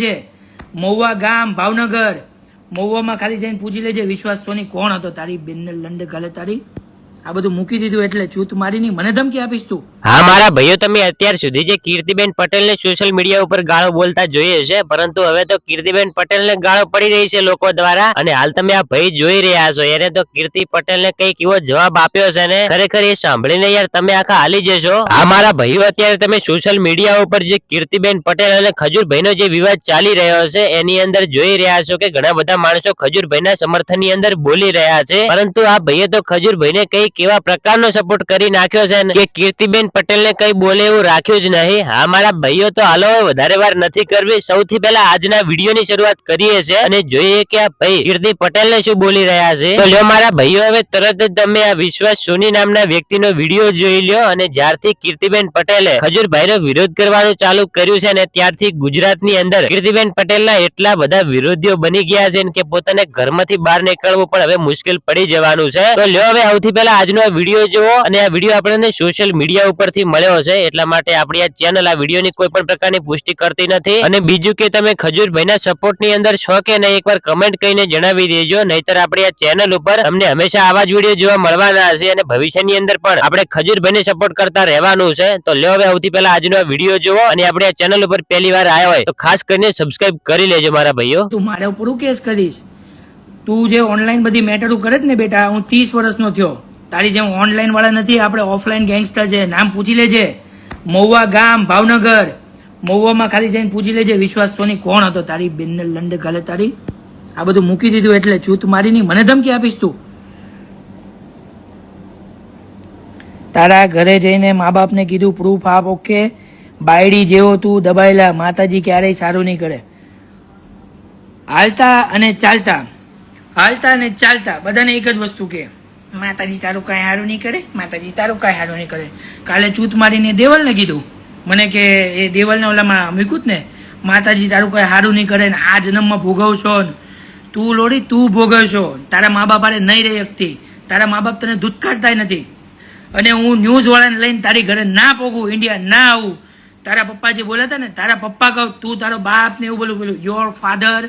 લેજે. મહુવા ગામ, ભાવનગર. મહુવામાં ખાલી જઈને પૂછી લેજે, વિશ્વાસ સોની કોણ હતો? તારી બેનને લંડ ગાલે તારી? આ બધું મૂકી દીધું એટલે ચૂત મારીની મને ધમકી આપીશ તું. હા, મારા ભાઈઓ, તમે અત્યાર સુધી જે કીર્તિબેન પટેલને સોશિયલ મીડિયા ઉપર ગાળો બોલતા જોઈએ છે, પરંતુ હવે તો કીર્તિબેન પટેલને ગાળો પડી રહી છે લોકો દ્વારા. અને હાલ તમે આ ભાઈ જોઈ રહ્યા છો, એને તો કીર્તિ પટેલને કંઈક એવો જવાબ આપ્યો છે ને. ખરેખર એ સાંભળીને યાર તમે આખા હાલી જશો. આ મારા ભાઈઓ, અત્યારે તમે સોશિયલ મીડિયા ઉપર જે કીર્તિબેન પટેલ અને ખજૂરભાઈનો જે વિવાદ ચાલી રહ્યો છે, એની અંદર જોઈ રહ્યા છો કે ઘણા બધા માણસો ખજૂરભાઈના સમર્થનની અંદર બોલી રહ્યા છે. પરંતુ આ ભાઈએ તો ખજૂરભાઈને એવા પ્રકારનો સપોર્ટ કરી નાખ્યો છે કે કીર્તિબેન પટેલને કઈ બોલે એવું રાખ્યું જ નહીં. હા, મારા ભાઈઓ તો હાલો વધારે વાર નથી કરવી. સૌથી પહેલા આજના વિડીયોની શરૂઆત કરીએ છે અને જોઈએ કે આ ભાઈ કીર્તિ પટેલને શું બોલી રહ્યા છે. તો લ્યો મારા ભાઈઓ, હવે તરત જ તમે આ વિશ્વાસ સોની નામના વ્યક્તિનો વીડિયો જોઈ લ્યો અને જ્યારથી કીર્તિબેન પટેલે ખજૂરભાઈનો વિરોધ કરવાનું ચાલુ કર્યું છે ને ત્યારથી ગુજરાતની અંદર કીર્તિબેન પટેલના એટલા બધા વિરોધીઓ બની ગયા છે કે પોતાને ઘરમાંથી બહાર નીકળવું પણ હવે મુશ્કેલ પડી જવાનું છે. તો લ્યો હવે સૌથી પહેલા આજનો વીડિયો જુઓ અને આ વીડિયો આપણને સોશિયલ મીડિયા ઉપરથી મળ્યો છે એટલા માટે આપણી આ ચેનલ આ વિડીયોની કોઈ પણ પ્રકારની પુષ્ટિ કરતી નથી. અને બીજું કે તમે ખજૂરભાઈના સપોર્ટની અંદર છો કે નહીં, એકવાર કમેન્ટ કરીને જણાવી દેજો, નહીતર આપણી આ ચેનલ ઉપર તમને હંમેશા આવા જ વીડિયો જોવા મળવાના હશે અને ભવિષ્યની અંદર પણ આપણે ખજૂરભાઈને સપોર્ટ કરતા રહેવાનું છે. તો લ્યો હવે સૌથી પહેલા આજનો વીડિયો જુઓ અને આપણે આ ચેનલ ઉપર પહેલી વાર આવ્યા હોય તો ખાસ કરીને સબસ્ક્રાઇબ કરી લેજો મારા ભાઈઓ. તું મારા ઉપર કેસ કરીશ? તું જે ઓનલાઈન બધી મેટરો કરે ને બેટા, હું ત્રીસ વર્ષનો થયો. તારી જેમ ઓનલાઈન વાળા નથી, આપણે ઓફલાઈન ગેંગસ્ટર છે. નામ પૂછી લેજે. મહુવા ગામ, ભાવનગર. મહુવામાં ખાલી જઈને પૂછી લેજે, વિશ્વાસ સોની કોણ હતો? તારી બેનને લંડ ગાલે તારી. આ બધું મૂકી દીધું એટલે ચૂત મારીની મને ધમકી આપીશ તું. તારા ઘરે જઈને મા બાપને કીધું પ્રૂફ આપ ઓકે બાયડી જેવો તું, દબાયેલા. માતાજી ક્યારેય સારું નહીં કરે. હાલતા અને ચાલતા. હાલતા અને ચાલતા. બધાને એક જ વસ્તુ કે માતાજી તારું કાંઈ હારું નહીં કરે? માતાજી તારું કાંઈ હારું નહીં કરે. કાલે ચૂત મારીને દેવલને કીધું. મને કે એ દેવલને ઓલામાં મૂક્યું ને. માતાજી તારું કાંઈ સારું નહીં કરે ને આ જન્મમાં ભોગવ છો ને. તું લોડી તું ભોગવ છો. તારા મા બાપ હારે નહીં રહી શકતી. તારા મા બાપ તને ધૂતકારતા નથી. અને હું ન્યૂઝવાળાને લઈને તારી ઘરે ના પોગું ઇન્ડિયા ના આવું. તારા પપ્પા જે બોલ્યા હતા ને, તારા પપ્પા કહું, તું તારો બાપ ને એવું બોલું બોલું યોર ફાધર